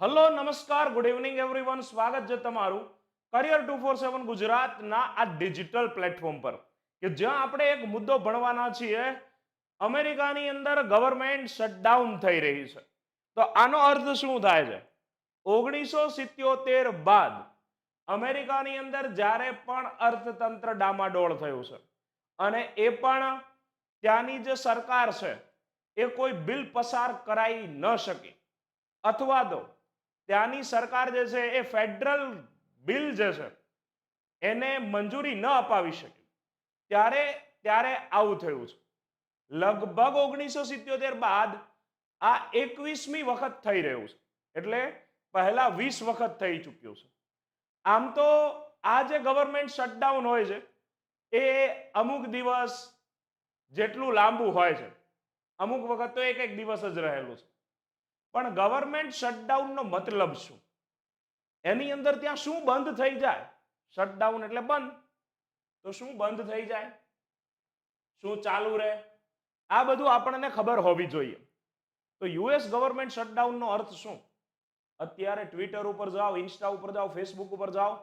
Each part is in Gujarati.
હલો, નમસ્કાર ગુડ ઇવનિંગ એવરીવન સ્વાગત છે તમારું કરિયર ટુ ફોર સેવન ગુજરાતના આ ડિજિટલ પ્લેટફોર્મ પર. કે જ્યાં આપણે એક મુદ્દો ભણવાના છીએ, અમેરિકાની અંદર ગવર્મેન્ટ શટડાઉન થઈ રહી છે. તો આનો અર્થ શું થાય છે? ઓગણીસો સિત્યોતેર બાદ અમેરિકાની અંદર જ્યારે પણ અર્થતંત્ર ડામાડોળ થયું છે, અને એ પણ ત્યાંની જે સરકાર છે, એ કોઈ બિલ પસાર કરાઈ ન શકી. અથવા તો ત્યાંની સરકાર જે છે એ ફેડરલ બિલ જે છે, એને મંજૂરી ન અપાવી શકી. ત્યારે ત્યારે આવું થયું છે. લગભગ ઓગણીસો સિત્યોતેર બાદ આ એકવીસમી વખત થઈ રહ્યું છે. એટલે પહેલા વીસ વખત થઈ ચૂક્યું છે. આમ તો આ જે ગવર્મેન્ટ શટડાઉન હોય છે, એ અમુક દિવસ જેટલું લાંબુ હોય છે. અમુક વખત તો એક એક દિવસ જ રહેલું છે. પણ ગવર્મેન્ટ શટડાઉનનો મતલબ શું? એની અંદર ત્યાં શું બંધ થઈ જાય? શટડાઉન એટલે બંધ. તો શું બંધ થઈ જાય? શું ચાલુ રહે? આ બધું આપણને ખબર હોવી જોઈએ. તો યુએસ ગવર્મેન્ટ શટડાઉનનો અર્થ શું? અત્યારે ટ્વિટર ઉપર જાઓ ઇન્સ્ટા ઉપર જાઓ ફેસબુક ઉપર જાઓ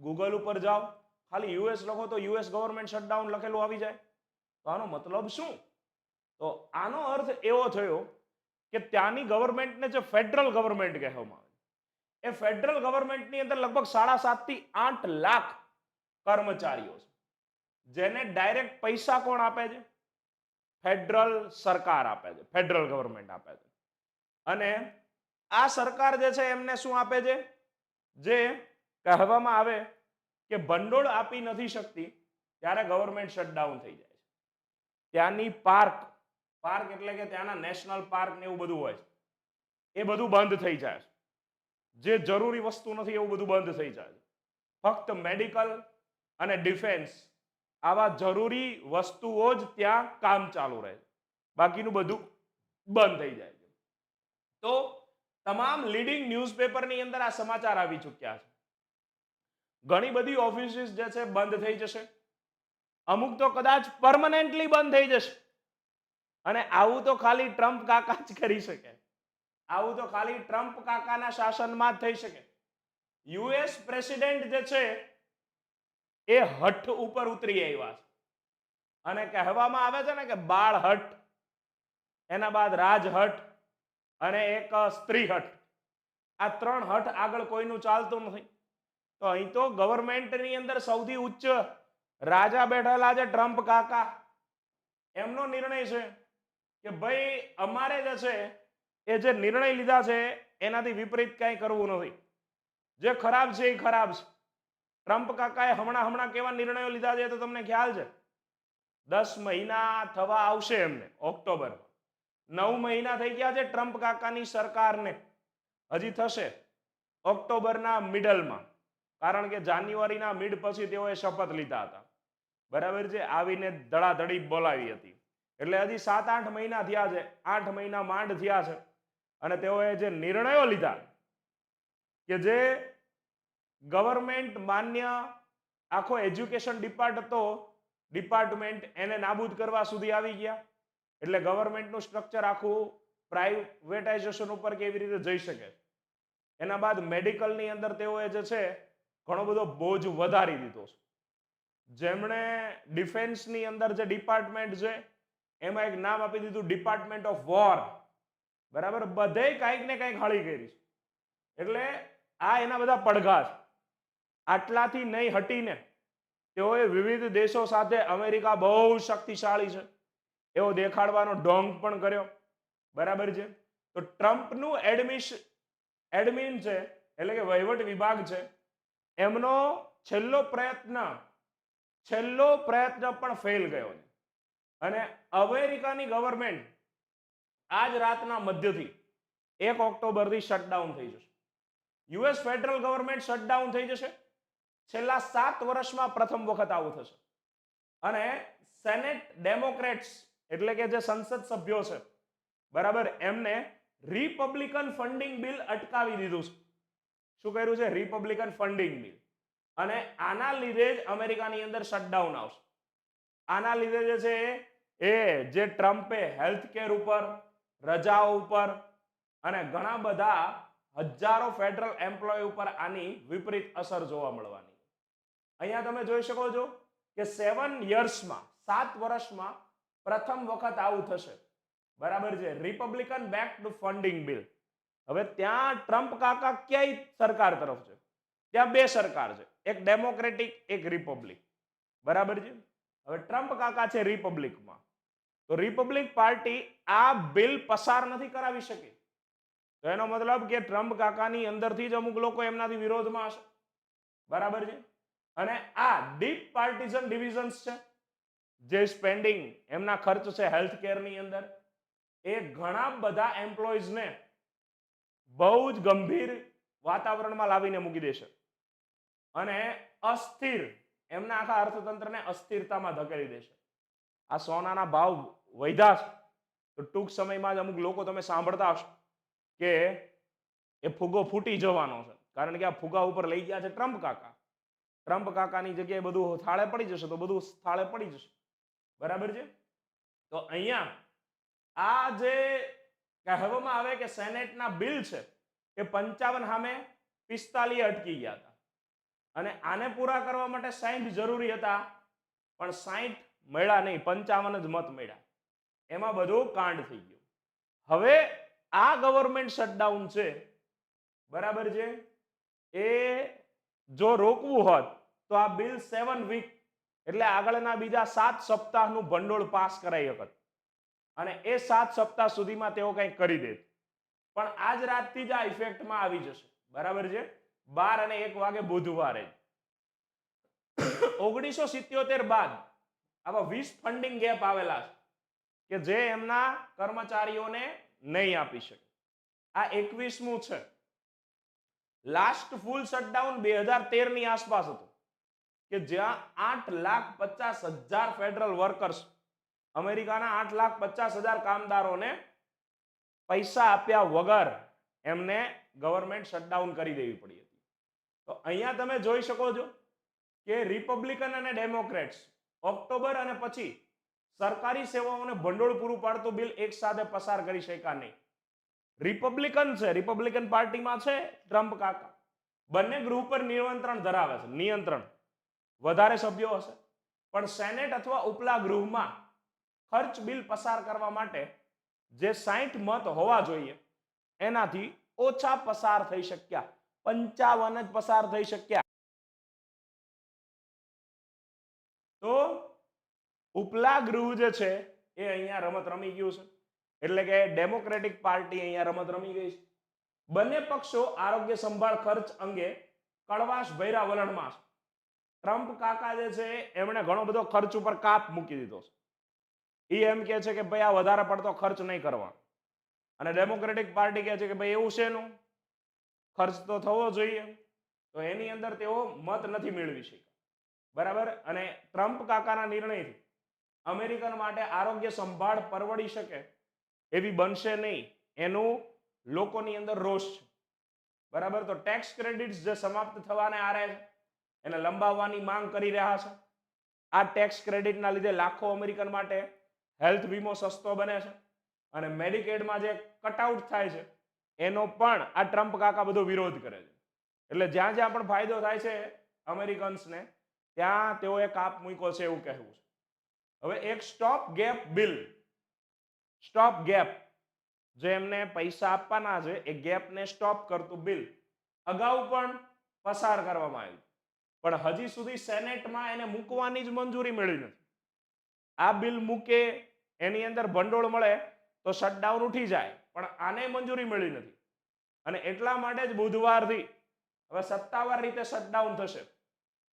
ગૂગલ ઉપર જાઓ, ખાલી યુએસ લખો તો યુએસ ગવર્મેન્ટ શટડાઉન લખેલું આવી જાય. તો આનો મતલબ શું? તો આનો અર્થ એવો થયો કે ત્યાંની ગવર્મેન્ટને જે ફેડરલ ગવર્મેન્ટ કહેવામાં આવે એ ફેડરલ ગવર્મેન્ટની અંદર લગભગ સાડા સાતથી આઠ લાખ કર્મચારીઓ છે. જેને ડાયરેક્ટ પૈસા કોણ આપે છે? ફેડરલ સરકાર આપે છે. ફેડરલ ગવર્મેન્ટ આપે છે. અને આ સરકાર જે છે એમને શું આપે છે? જે કહેવામાં આવે કે ભંડોળ આપી નથી શકતી, ત્યારે ગવર્મેન્ટ શટડાઉન થઈ જાય છે. ત્યાંની પાર્ક પાર્ક એટલે કે ત્યાંના નેશનલ પાર્ક ને એવું બધું હોય છે. એ બધું બંધ થઈ જાય છે. જે જરૂરી વસ્તુ નથી એવું બધું બંધ થઈ જાય છે. ફક્ત મેડિકલ અને ડિફેન્સ આવા જરૂરી વસ્તુઓ જ ત્યાં કામ ચાલુ રહે બાકીનું બધું બંધ થઈ જાય છે. તો તમામ લીડિંગ ન્યૂઝપેપરની અંદર આ સમાચાર આવી ચૂક્યા છે. ઘણી બધી ઓફિસીસ જે છે બંધ થઈ જશે. અમુક તો કદાચ પરમનન્ટલી બંધ થઈ જશે. અને આવું તો ખાલી ટ્રમ્પ કાકા જ કરી શકે. આવું તો ખાલી ટ્રમ્પ કાકાના શાસનમાં જ થઈ શકે. યુએસ પ્રેસિડેન્ટ જે છે, એ હઠ ઉપર ઉતરી આવ્યા છે. અને કહેવામાં આવે છે ને કે બાળ હઠ, એના બાદ રાજ હઠ અને એક સ્ત્રી હઠ. આ ત્રણ હઠ આગળ કોઈનું ચાલતું નથી. તો અહીં તો ગવર્મેન્ટની અંદર સૌથી ઉચ્ચ રાજા બેઠેલા છે ટ્રમ્પ કાકા. એમનો નિર્ણય છે. કે ભાઈ અમારે જે છે, એ જે નિર્ણય લીધા છે, એનાથી વિપરીત કાંઈ કરવું નથી. જે ખરાબ છે એ ખરાબ છે. ટ્રમ્પ કાકાએ હમણાં હમણાં કેવા નિર્ણયો લીધા છે તો તમને ખ્યાલ છે? દસ મહિના થવા આવશે એમને, ઓક્ટોબર. નવ મહિના થઈ ગયા છે ટ્રમ્પ કાકાની સરકારને. હજી થશે ઓક્ટોબરના મિડલમાં. કારણ કે જાન્યુઆરીના મિડ પછી તેઓએ શપથ લીધા હતા. બરાબર છે? આવીને ધડાધડી બોલાવી હતી. એટલે હજી સાત, આઠ મહિના થયા છે. આઠ મહિના માંડ થયા છે. અને તેઓએ જે નિર્ણયો લીધા કે જે ગવર્મેન્ટ માન્ય આખો એજ્યુકેશન ડિપાર્ટ હતો ડિપાર્ટમેન્ટ એને નાબૂદ કરવા સુધી આવી ગયા. એટલે ગવર્મેન્ટનું સ્ટ્રક્ચર આખું પ્રાઇવેટાઇઝેશન ઉપર કેવી રીતે જઈ શકે એના બાદ મેડિકલની અંદર તેઓએ જે છે ઘણો બધો બોજ વધારી દીધો છે. જેમણે ડિફેન્સની અંદર જે ડિપાર્ટમેન્ટ છે એમાં એક નામ આપી દીધું ડિપાર્ટમેન્ટ ઓફ વોર બરાબર? બધે કાંઈક ને કાંઈક હળી કરી એટલે આ એના બધા પડઘા છે. આટલાથી નહીં હટીને તેઓએ વિવિધ દેશો સાથે અમેરિકા બહુ શક્તિશાળી છે. એવો દેખાડવાનો ઢોંગ પણ કર્યો. બરાબર છે? તો ટ્રમ્પનું એડમિશ, એડમિન છે, એટલે કે વહીવટ વિભાગ છે, એમનો છેલ્લો પ્રયત્ન છેલ્લો પ્રયત્ન પણ ફેલ ગયો છે. અને અમેરિકાની ગવર્મેન્ટ આજ રાતના મધ્યથી એક ઓક્ટોબરથી શટડાઉન થઈ જશે. યુએસ ફેડરલ ગવર્મેન્ટ શટડાઉન થઈ જશે. છેલ્લા સાત વર્ષમાં પ્રથમ વખત આવું થશે. અને સેનેટ ડેમોક્રેટ્સ એટલે કે જે સંસદ સભ્યો છે, બરાબર, એમને રિપબ્લિકન ફંડિંગ બિલ અટકાવી દીધું છે. શું કર્યું છે? રિપબ્લિકન ફંડિંગ બિલ અને આના લીધે જ અમેરિકાની અંદર શટડાઉન આવશે. આના લીધે જે છે એ જે ટ્રમ્પે હેલ્થ કેર ઉપર, રજાઓ ઉપર અને ઘણા બધા હજારો ફેડરલ એમ્પ્લોય ઉપર આની વિપરીત અસર જોવા મળવાની. અહીંયા તમે જોઈ શકો છો કે સેવન યર્સમાં સાત વર્ષમાં પ્રથમ વખત આવું થશે. બરાબર છે? રિપબ્લિકન બેક્ડ ફંડિંગ બિલ હવે ત્યાં ટ્રમ્પ કાકા ક્યાંય સરકાર તરફ છે? ત્યાં બે સરકાર છે. એક ડેમોક્રેટિક એક રિપબ્લિક બરાબર છે? હવે ટ્રમ્પ કાકા છે રિપબ્લિકમાં. તો રિપબ્લિક પાર્ટી આ બિલ પસાર નથી કરાવી શકી. તો એનો મતલબ કે ટ્રમ્પ કાકાની અંદરથી જ અમુક લોકો એમનાથી વિરોધમાં હશે. બરાબર છે? અને આ ડીપ પાર્ટીઝન ડિવિઝન્સ છે, જે સ્પેન્ડિંગ એમના ખર્ચ છે હેલ્થ કેરની અંદર, એ ઘણા બધા એમ્પ્લોઈઝને બહુ જ ગંભીર વાતાવરણમાં લાવીને મૂકી દેશે. અને અસ્થિર એમના આખા અર્થતંત્રને અસ્થિરતામાં ધકેલી દેશે. આ સોનાના ભાવ વધ્યા છે. તો ટૂંક સમયમાં જ અમુક લોકો તમે સાંભળતા હશો કે એ ફુગો ફૂટી જવાનો છે. કારણ કે આ ફુગા ઉપર લઈ ગયા છે ટ્રમ્પ કાકા. ટ્રમ્પ કાકાની જગ્યાએ બધું થાળે પડી જશે તો બધું થાળે પડી જશે. બરાબર છે? તો અહીંયા આ જે કહેવામાં આવે કે સેનેટના બિલ છે, એ પંચાવન સામે પિસ્તાલીસ અટકી ગયા હતા. અને આને પૂરા કરવા માટે સાહીઠ જરૂરી હતા, પણ સાહીઠ મળ્યા નહીં, પંચાવન જ મત મળ્યા. એમાં બધું કાંડ થઈ ગયું. હવે આ ગવર્મેન્ટ શટડાઉન છે, બરાબર છે? એ જો રોકવું હોત, તો આ બિલ સેવન વીક એટલે આગળના બીજા સાત સપ્તાહનું ભંડોળ પાસ કરાઈ શકત. અને એ સાત સપ્તાહ સુધીમાં તેઓ કંઈક કરી દે પણ આજ રાતથી જ આ ઇફેક્ટમાં આવી જશે. બરાબર છે? બાર અને એક વાગે બુધવારે. ઓગણીસો સિત્યોતેર બાદ આવા વીસ ફંડિંગ ગેપ આવેલા છે કે જે એમના કર્મચારીઓને નહીં આપી શકે. આ એકવીસમું છે. લાસ્ટ ફૂલ શટડાઉન બે હજાર તેરની આસપાસ હતું કે જ્યાં આઠ લાખ પચાસ હજાર ફેડરલ વર્કર્સ અમેરિકાના આઠ લાખ પચાસ હજાર કામદારોને પૈસા આપ્યા વગર એમને ગવર્મેન્ટ શટડાઉન કરી દેવી પડી હતી. તો અહીંયા તમે જોઈ શકો છો કે રિપબ્લિકન અને ડેમોક્રેટ્સ ઓક્ટોબર અને પછી સરકારી સેવાઓને ભંડોળ પૂરું પાડતું બિલ એક સાથે પસાર કરી શક્યા નહીં. રિપબ્લિકન છે રિપબ્લિકન પાર્ટીમાં છે ટ્રમ્પ કાકા. બંને ગૃહ પર નિયંત્રણ ધરાવે છે, નિયંત્રણ. વધારે સભ્યો હશે. પણ સેનેટ અથવા ઉપલા ગૃહમાં ખર્ચ બિલ પસાર કરવા માટે જે સાઈઠ મત હોવા જોઈએ, એનાથી ઓછા પસાર થઈ શક્યા. પંચાવન જ પસાર થઈ શક્યા. તો ઉપલા ગૃહ જે છે, એ અહીંયા રમત રમી ગયું છે. એટલે કે ડેમોક્રેટિક પાર્ટી અહીંયા રમત રમી ગઈ છે. બંને પક્ષો આરોગ્ય સંભાળ ખર્ચ અંગે કડવાશ ભૈરા વલણમાં છે. ટ્રમ્પ કાકા જે છે, એમણે ઘણો બધો ખર્ચ ઉપર કાપ મૂકી દીધો છે. એ એમ કે છે કે ભાઈ આ વધારે પડતો ખર્ચ નહીં કરવાનો. અને ડેમોક્રેટિક પાર્ટી કહે છે કે ભાઈ એવું શેનું? ખર્ચ તો થવો જોઈએ. તો એની અંદર તેઓ મત નથી મેળવી શક્યા. બરાબર? અને ટ્રમ્પ કાકાના નિર્ણયથી અમેરિકન માટે આરોગ્ય સંભાળ પરવડી શકે એવી બનશે નહીં. એનું લોકોની અંદર રોષ છે. બરાબર? તો ટેક્સ ક્રેડિટ્સ જે સમાપ્ત થવાને આરે છે, એને લંબાવવાની માંગ કરી રહ્યા છે. આ ટેક્સ ક્રેડિટના લીધે લાખો અમેરિકન માટે હેલ્થ વીમો સસ્તો બને છે. અને મેડિકેડમાં જે કટઆઉટ થાય છે એનો પણ આ ટ્રમ્પ કાકા બધો વિરોધ કરે છે. એટલે જ્યાં જ્યાં પણ ફાયદો થાય છે અમેરિકન્સને, ત્યાં તેઓએ કાપ મૂક્યો છે એવું કહેવું છે. હવે એક stop gap bill stop gap જે એમને પૈસા આપવાના છે, એ ગેપને સ્ટોપ કરતું બિલ અગાઉ પણ પસાર કરવામાં આવ્યું. પણ હજી સુધી સેનેટમાં એને મૂકવાની જ મંજૂરી મળી નથી. આ બિલ મૂકે, એની અંદર ભંડોળ મળે, તો શટડાઉન ઉઠી જાય. પણ આને મંજૂરી મળી નથી. અને એટલા માટે જ બુધવારથી હવે સત્તાવાર રીતે શટડાઉન થશે.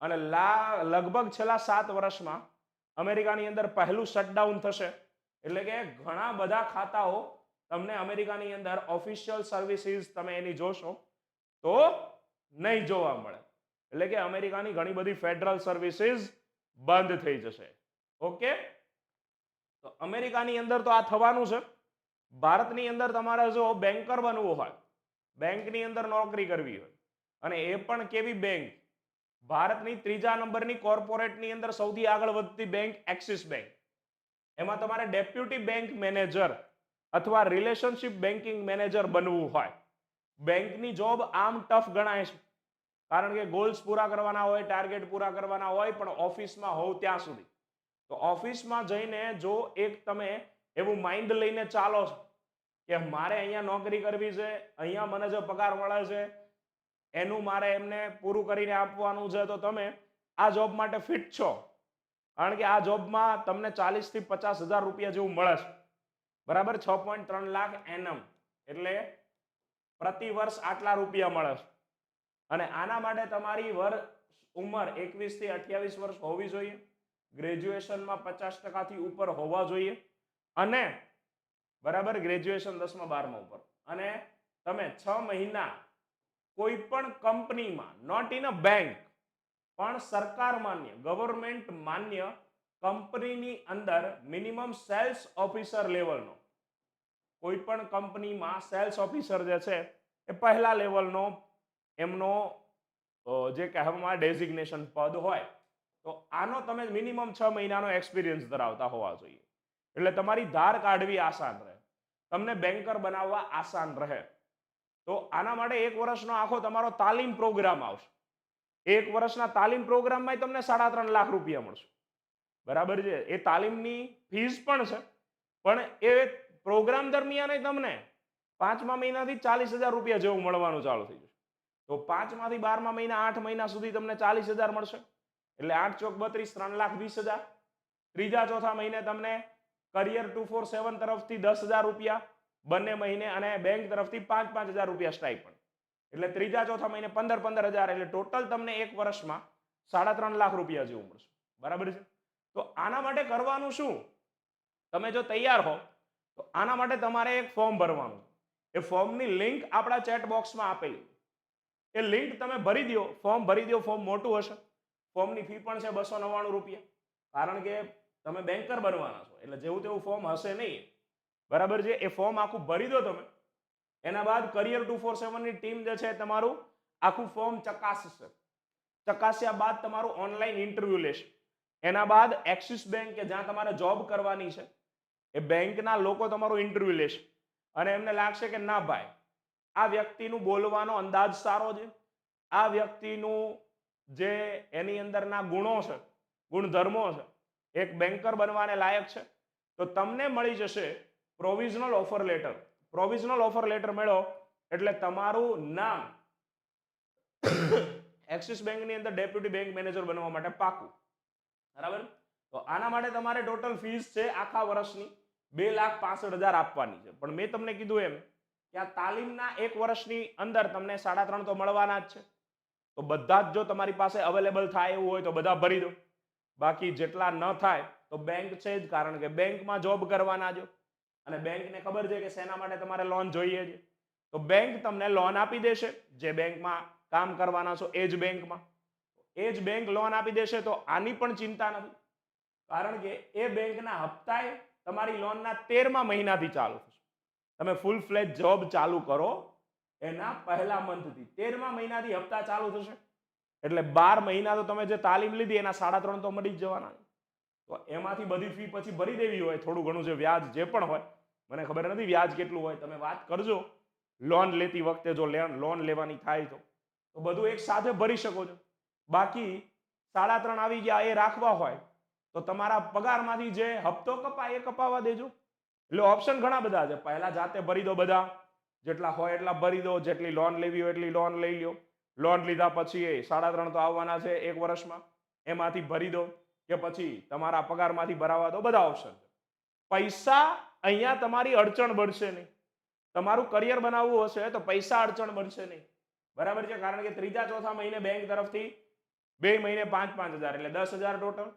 અને લા, લગભગ છેલ્લા સાત વર્ષમાં અમેરિકાની અંદર પહેલું શટડાઉન થશે. એટલે કે ઘણા બધા ખાતાઓ તમને અમેરિકાની અંદર ઓફિશિયલ સર્વિસીસ તમે એની જોશો તો નહીં જોવા મળે. એટલે કે અમેરિકાની ઘણી બધી ફેડરલ સર્વિસીસ બંધ થઈ જશે. ઓકે? તો અમેરિકાની અંદર તો આ થવાનું છે. ભારતની અંદર તમારે જો બેન્કર બનવું હોય બેંકની અંદર નોકરી કરવી હોય, અને એ પણ કેવી બેંક ભારતની ત્રીજા નંબરની કોર્પોરેટની અંદર સૌથી આગળ વધતી બેંક એક્સિસ બેંક એમાં તમારે ડેપ્યુટી બેંક મેનેજર અથવા રિલેશનશિપ બેન્કિંગ મેનેજર બનવું હોય. બેંકની જોબ આમ ટફ ગણાય છે. કારણ કે ગોલ્સ પૂરા કરવાના હોય ટાર્ગેટ પૂરા કરવાના હોય, પણ ઓફિસમાં હોવ ત્યાં સુધી. તો ઓફિસમાં જઈને જો એક તમે એવું માઇન્ડ લઈને ચાલો કે મારે અહીંયા નોકરી કરવી છે, અહીંયા મને જે પગાર મળે છે, એનું મારે એમને પૂરું કરીને આપવાનું છે, તો તમે આ જોબ માટે ફિટ છો. કારણ કે આ જોબમાં તમને ચાલીસથી પચાસ હજાર રૂપિયા જેવું મળે છે. બરાબર? છ પોઈન્ટ ત્રણ લાખ એનમ. એટલે પ્રતિ વર્ષ આટલા રૂપિયા મળે છે. અને આના માટે તમારી વર્ષ ઉંમર એકવીસથી અઠ્યાવીસ વર્ષ હોવી જોઈએ. ગ્રેજ્યુએશનમાં પચાસ ટકાથી ઉપર હોવા જોઈએ. અને બરાબર ગ્રેજ્યુએશન દસમા, બારમા ઉપર. અને તમે છ મહિના કોઈ પણ કંપનીમાં નોટ ઇન અ બેંક પણ સરકાર માન્ય ગવર્મેન્ટ માન્ય કંપનીની અંદર મિનિમમ સેલ્સ ઓફિસર લેવલનો કોઈ પણ કંપનીમાં સેલ્સ ઓફિસર જે છે, એ પહેલા લેવલનો એમનો જે કહેવામાં ડેઝિગ્નેશન પદ હોય, તો આનો તમે મિનિમમ છ મહિનાનો એક્સપિરિયન્સ ધરાવતા હોવા જોઈએ. એટલે તમારી ધાર કાઢવી આસાન રહે. તમને બેન્કર બનાવવા આસાન રહે. તો આના માટે એક વર્ષનો આખો તમારો તાલીમ પ્રોગ્રામ આવશે. એક વર્ષના તાલીમ પ્રોગ્રામમાં તમને સાડા ત્રણ લાખ રૂપિયા મળશે. બરાબર છે? એ તાલીમની ફીસ પણ છે. પણ એ પ્રોગ્રામ દરમિયાન તમને પાંચમા મહિનાથી ચાલીસ હજાર રૂપિયા જેવું મળવાનું ચાલુ થઈ જશે. તો પાંચમાંથી બારમા મહિના, આઠ મહિના સુધી તમને ચાલીસ હજાર મળશે. એટલે આઠ ચોક બત્રીસ, ત્રણ લાખ વીસ હજાર. ત્રીજા ચોથા મહિને તમને કરિયર ટુ ફોર સેવન તરફથી દસ હજાર રૂપિયા બંને મહિને અને બેંક તરફથી પાંચ પાંચ હજાર રૂપિયા સ્ટાઇપન્ડ એટલે ત્રીજા ચોથા મહિને પંદર પંદર હજાર. એટલે ટોટલ તમને એક વર્ષમાં સાડા ત્રણ લાખ રૂપિયા જેવું મળશે. બરાબર છે? તો આના માટે કરવાનું શું? તમે જો તૈયાર હો, તો આના માટે તમારે એક ફોર્મ ભરવાનું. એ ફોર્મની લિંક આપણા ચેટ બોક્સમાં આપેલી. એ લિંક તમે ભરી દો ફોર્મ ભરી દો ફોર્મ મોટું હશે. ફોર્મની ફી પણ છે બસો નવ્વાણું રૂપિયા. કારણ કે તમે બેન્કર બનવાના છો. એટલે જેવું તેવું ફોર્મ હશે નહીં. બરાબર છે? એ ફોર્મ આખું ભરી દો તમે. એના બાદ કરિયર ટુ ફોર સેવનની ટીમ જે છે તમારું આખું ફોર્મ ચકાસશે. ચકાસ્યા બાદ તમારું ઓનલાઈન ઇન્ટરવ્યુ લેશે. એના બાદ એક્સિસ બેંક કે જ્યાં તમારે જોબ કરવાની છે, એ બેંકના લોકો તમારું ઇન્ટરવ્યુ લેશે. અને એમને લાગશે કે ના ભાઈ, આ વ્યક્તિનું બોલવાનો અંદાજ સારો છે. આ વ્યક્તિનું જે એની અંદરના ગુણો છે, ગુણધર્મો છે એક બેન્કર બનવાને લાયક છે. તો તમને મળી જશે provisional offer letter provisional offer letter મેળવો એટલે તમારું નામ એક્સિસ બેંકની અંદર ડેપ્યુટી બેંક મેનેજર બનવા માટે પાકું. બરાબર? તો આના માટે તમારે ટોટલ ફીસ છે આખા વર્ષની બે લાખ પાસઠ હજાર આપવાની છે. પણ મેં તમને કીધું એમ કે આ તાલીમના એક વર્ષની અંદર તમને સાડા ત્રણ તો મળવાના જ છે. તો બધા જ જો તમારી પાસે અવેલેબલ થાય એવું હોય તો બધા ભરી દો. બાકી જેટલા ન થાય તો બેંક છે જ, કારણ કે બેંકમાં જોબ કરવાના જો અને બેંકને ખબર છે કે શેના માટે તમારે લોન જોઈએ છે. તો બેંક તમને લોન આપી દેશે, જે બેંકમાં કામ કરવાના છો એ જ બેંકમાં. એ જ બેંક લોન આપી દેશે તો આની પણ ચિંતા નથી. કારણ કે એ બેંકના હપ્તાએ તમારી લોનના તેરમા મહિનાથી ચાલુ થશે. તમે ફૂલ ફ્લેજ જોબ ચાલુ કરો એના પહેલા મંથથી તેરમા મહિનાથી હપ્તા ચાલુ થશે. એટલે બાર મહિના તો તમે જે તાલીમ લીધી, એના સાડા ત્રણ તો મળી જ જવાના. તો એમાંથી બધી ફી પછી ભરી દેવી હોય, થોડું ઘણું જે વ્યાજ જે પણ હોય, મને ખબર નથી વ્યાજ કેટલું હોય, તમે વાત કરજો. લોન લેતી વખતે જો લોન લેવાની થાય તો. તો બધું એક સાથે ભરી શકો છો. બાકી સાડા ત્રણ આવી ગયા, એ રાખવા હોય, તો તમારા પગારમાંથી જે હપ્તો કપાય એ કપાવા દેજો. એટલે ઓપ્શન ઘણા બધા છે. પહેલા જાતે ભરી દો બધા. જેટલા હોય એટલા ભરી દો, જેટલી લોન લેવી હોય એટલી લોન લઈ લો લોન લીધા પછી એ સાડા ત્રણ તો આવવાના છે એક વર્ષમાં. એમાંથી ભરી દો કે પછી તમારા પગારમાંથી ભરાવા દો, બધા ઓપ્શન પૈસા અહીંયા તમારી અડચણ બનશે નહીં. તમારું કરિયર બનાવવું હશે તો પૈસા અડચણ બનશે નહીં. બરાબર છે? કારણ કે ત્રીજા ચોથા મહિને બેંક તરફથી બે મહિને પાંચ પાંચ હજાર એટલે દસ હજાર ટોટલ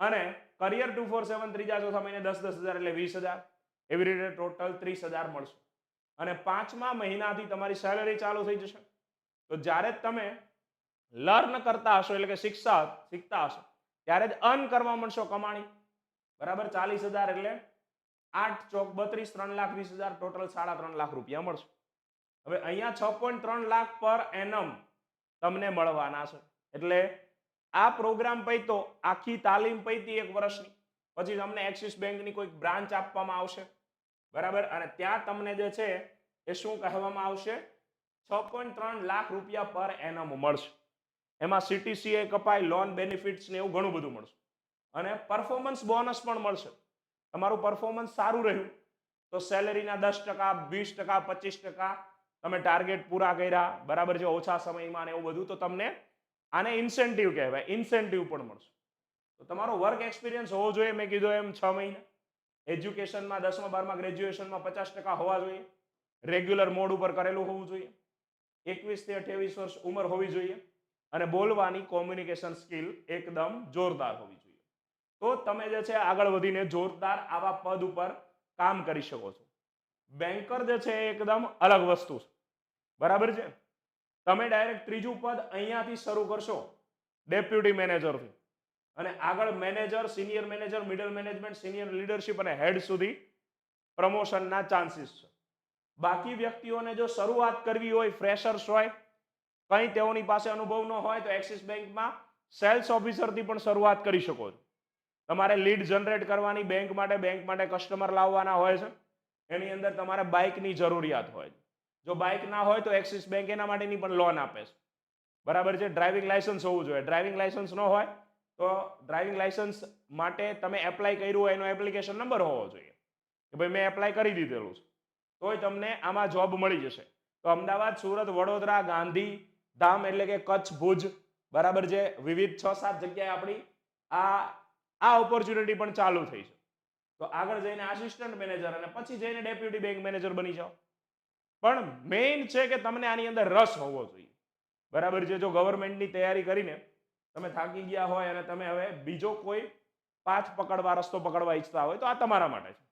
અને કરિયર ટુ ફોર સેવન ત્રીજા ચોથા મહિને દસ દસ હજાર એટલે વીસ હજાર. એવી રીતે ટોટલ ત્રીસ હજાર મળશે. અને પાંચમા મહિનાથી તમારી સેલરી ચાલુ થઈ જશે. તો જ્યારે તમે લર્ન કરતા હશો, એટલે કે શિક્ષા શીખતા હશો, ત્યારે જ અર્ન કરવા મળશો કમાણી. બરાબર? ચાલીસ હજાર એટલે આઠ ચોક બત્રીસ, ત્રણ લાખ વીસ હજાર, ટોટલ સાડા ત્રણ લાખ રૂપિયા મળશે. હવે અહીંયા છ પોઈન્ટ ત્રણ લાખ પર એનમ તમને મળવાના છે. એટલે આ પ્રોગ્રામ પૈતો, આખી તાલીમ પૈતી એક વર્ષની. પછી તમને એક્સિસ બેંકની કોઈક બ્રાન્ચ આપવામાં આવશે. બરાબર? અને ત્યાં તમને જે છે એ શું કહેવામાં આવશે? છ પોઈન્ટ ત્રણ લાખ રૂપિયા પર એનમ મળશે. એમાં સીટીસીએ કપાય લોન બેનિફિટ્સ ને એવું ઘણું બધું મળશે. અને પરફોર્મન્સ બોનસ પણ મળશે. તમારું પરફોર્મન્સ સારું રહ્યું. તો સેલેરીના દસ ટકા, વીસ ટકા, પચીસ ટકા તમે ટાર્ગેટ પૂરા કર્યા. બરાબર છે, ઓછા સમયમાં ને એવું બધું. તો તમને આને ઇન્સેન્ટિવ કહેવાય. ઇન્સેન્ટિવ પણ મળશે. તો તમારો વર્ક એક્સપિરિયન્સ હોવો જોઈએ, મેં કીધું એમ, છ મહિના. એજ્યુકેશનમાં દસમા, બારમા ગ્રેજ્યુએશનમાં પચાસ ટકા હોવા જોઈએ. રેગ્યુલર મોડ ઉપર કરેલું હોવું જોઈએ. એકવીસથી અઠ્યાવીસ વર્ષ ઉંમર હોવી જોઈએ અને બોલવાની કોમ્યુનિકેશન સ્કિલ એકદમ જોરદાર હોવી જોઈએ. તો તમે જે છે આગળ વધીને જોરદાર આવા પદ ઉપર કામ કરી શકો છો. બેન્કર જે છે એકદમ અલગ વસ્તુ છે. બરાબર છે? તમે ડાયરેક્ટ ત્રીજું પદ અહીંયાથી શરૂ કરશો ડેપ્યુટી મેનેજરથી અને આગળ manager senior manager middle management senior leadership અને હેડ સુધી પ્રમોશનના ચાન્સીસ છે. બાકી વ્યક્તિઓને જો શરૂઆત કરવી હોય ફ્રેશર્સ હોય, કંઈ તેઓની પાસે અનુભવ ન હોય, તો એક્સિસ બેંકમાં સેલ્સ ઓફિસરથી પણ શરૂઆત કરી શકો છો. તમારે લીડ જનરેટ કરવાની બેંક માટે બેંક માટે કસ્ટમર લાવવાના હોય છે. એની અંદર તમારે બાઇકની જરૂરિયાત હોય જો બાઇક ના હોય, તો એક્સિસ બેંક એના માટેની પણ લોન આપે છે. બરાબર છે? ડ્રાઇવિંગ લાયસન્સ હોવું જોઈએ. ડ્રાઇવિંગ લાયસન્સ ન હોય, તો ડ્રાઇવિંગ લાયસન્સ માટે તમે એપ્લાય કર્યું હોય, એનો એપ્લિકેશન નંબર હોવો જોઈએ. કે ભાઈ મેં એપ્લાય કરી દીધેલું છે. તોય તમને આમાં જોબ મળી જશે. તો અમદાવાદ, સુરત, વડોદરા, ગાંધી, ધામ એટલે કે કચ્છ, ભુજ, બરાબર છે? વિવિધ છ સાત જગ્યાએ આપણી આ આ ઓપોર્ચ્યુનિટી પણ ચાલુ થઈ છે. તો આગળ જઈને આસિસ્ટન્ટ મેનેજર અને પછી જઈને ડેપ્યુટી બેંક મેનેજર બની જાઓ. પણ મેઇન છે કે તમને આની અંદર રસ હોવો જોઈએ. બરાબર છે? જો ગવર્મેન્ટની તૈયારી કરીને તમે થાકી ગયા હોય અને તમે હવે બીજો કોઈ પાથ પકડવા, રસ્તો પકડવા ઈચ્છતા હોય તો આ તમારા માટે છે.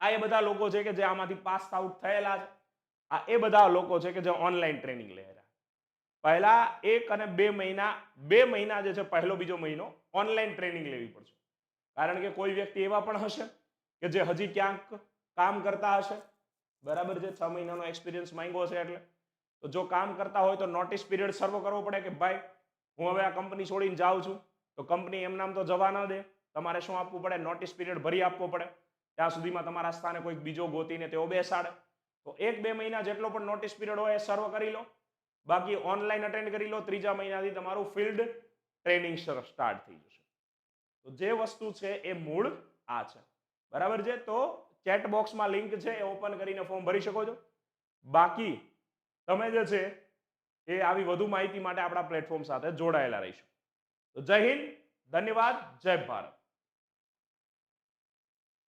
આ એ બધા લોકો છે કે જે આમાંથી પાસ આઉટ થયેલા છે. આ એ બધા લોકો છે કે જે ઓનલાઈન ટ્રેનિંગ લઈ રહ્યા. પહેલા એક અને બે મહિના બે મહિના જે છે પહેલો બીજો મહિનો ઓનલાઈન ટ્રેનિંગ લેવી પડશે. કારણ કે કોઈ વ્યક્તિ એવા પણ હશે કે જે હજી ક્યાંક કામ કરતા હશે. બરાબર છે? છ મહિનાનો એક્સપિરિયન્સ માંગ્યો છે એટલે. તો જો કામ કરતા હોય તો નોટિસ પીરિયડ સર્વ કરવો પડે કે ભાઈ, હું હવે આ કંપની છોડીને જાઉં છું. તો કંપની એમ નામ તો જવા ન દે. તમારે શું આપવું પડે? નોટિસ પીરિયડ ભરી આપવો પડે. ત્યાં સુધીમાં તમારા સ્થાને કોઈક બીજો ગોતીને તેઓ બેસાડે. તો એક બે મહિના જેટલો પણ નોટિસ પીરિયડ હોય એ સર્વ કરી લો. બાકી ઓનલાઈન અટેન્ડ કરી લો, ત્રીજા મહિનાથી તમારું ફિલ્ડ ટ્રેનિંગ સ્ટાર્ટ થઈ જશે. તો જે વસ્તુ છે એ મૂળ આ છે. બરાબર છે? તો ચેટ બોક્સમાં લિંક છે, એ ઓપન કરીને ફોર્મ ભરી શકો છો. બાકી તમે જે છે એ આવી વધુ માહિતી માટે આપણા પ્લેટફોર્મ સાથે જોડાયેલા રહીશું. તો જય હિન્દ, ધન્યવાદ, જય ભારત.